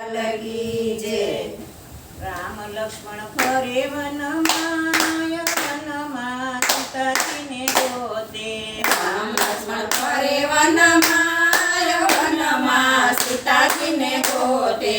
લગી જે રામ લક્ષ્મણ ફરે વનમાં વનમાં સીતાજીને ગોતે. રામ લક્ષ્મણ ફરે વનમાં વનમાં સીતાજીને ગોતે.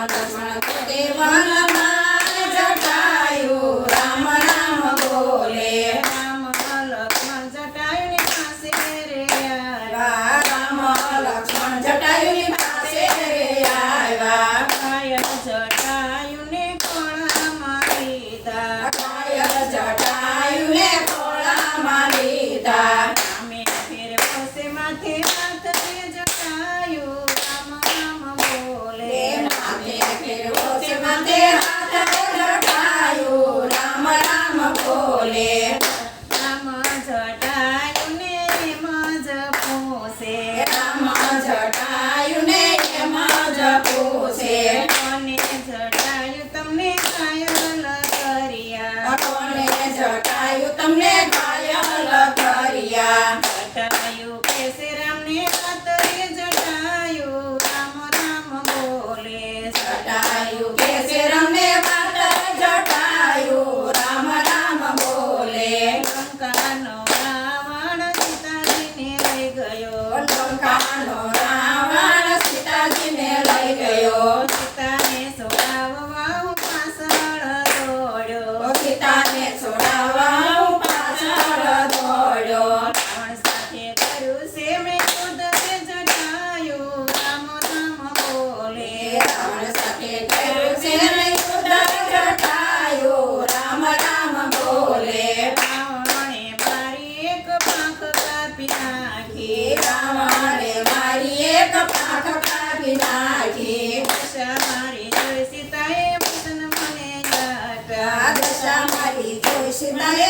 परमतदेवा ยโยนตรงการหลอน 简单。